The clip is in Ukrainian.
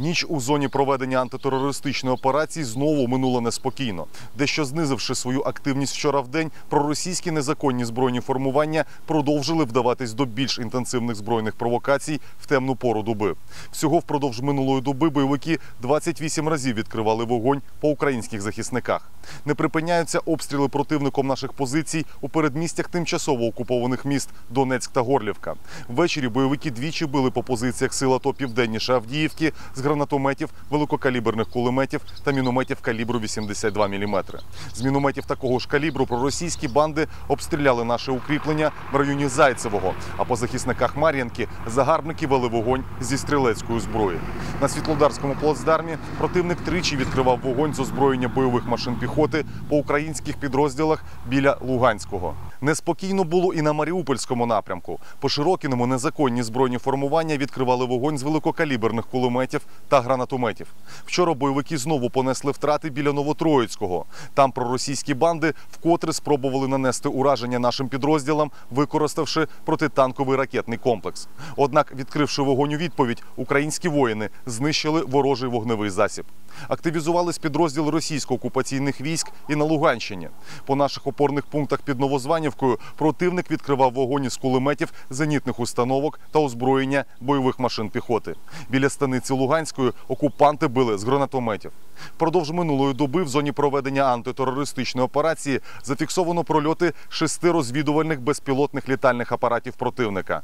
Ніч у зоні проведення антитерористичної операції знову минула неспокійно. Дещо знизивши свою активність вчора в день, проросійські незаконні збройні формування продовжили вдаватись до більш інтенсивних збройних провокацій в темну пору доби. Всього впродовж минулої доби бойовики 28 разів відкривали вогонь по українських захисниках. Не припиняються обстріли противником наших позицій у передмістях тимчасово окупованих міст Донецьк та Горлівка. Ввечері бойовики двічі били по позиціях сил АТО південніше Авдіївки з гранатометів, великокаліберних кулеметів та мінометів калібру 82 мм. З мінометів такого ж калібру проросійські банди обстріляли наше укріплення в районі Зайцевого. А по захисниках Мар'янки загарбники вели вогонь зі стрілецької зброї. На Світлодарському плацдармі противник тричі відкривав вогонь з озброєння бойових машин піхоти по українських підрозділах біля Луганського. Неспокійно було і на Маріупольському напрямку. По Широкіному незаконні збройні формування відкривали вогонь з великокаліберних кулеметів та гранатометів. Вчора бойовики знову понесли втрати біля Новотроїцького. Там проросійські банди вкотре спробували нанести ураження нашим підрозділам, використавши протитанковий ракетний комплекс. Однак, відкривши вогонь у відповідь, українські воїни знищили ворожий вогневий засіб. Активізувались підрозділи російсько-окупаційних військ і на Луганщині. По наших опорних пунктах під Новозванівкою противник відкривав вогонь із кулеметів, зенітних установок та озброєння бойових машин піхоти. Біля станиці Луганської окупанти били з гранатометів. Впродовж минулої доби в зоні проведення антитерористичної операції зафіксовано прольоти шести розвідувальних безпілотних літальних апаратів противника.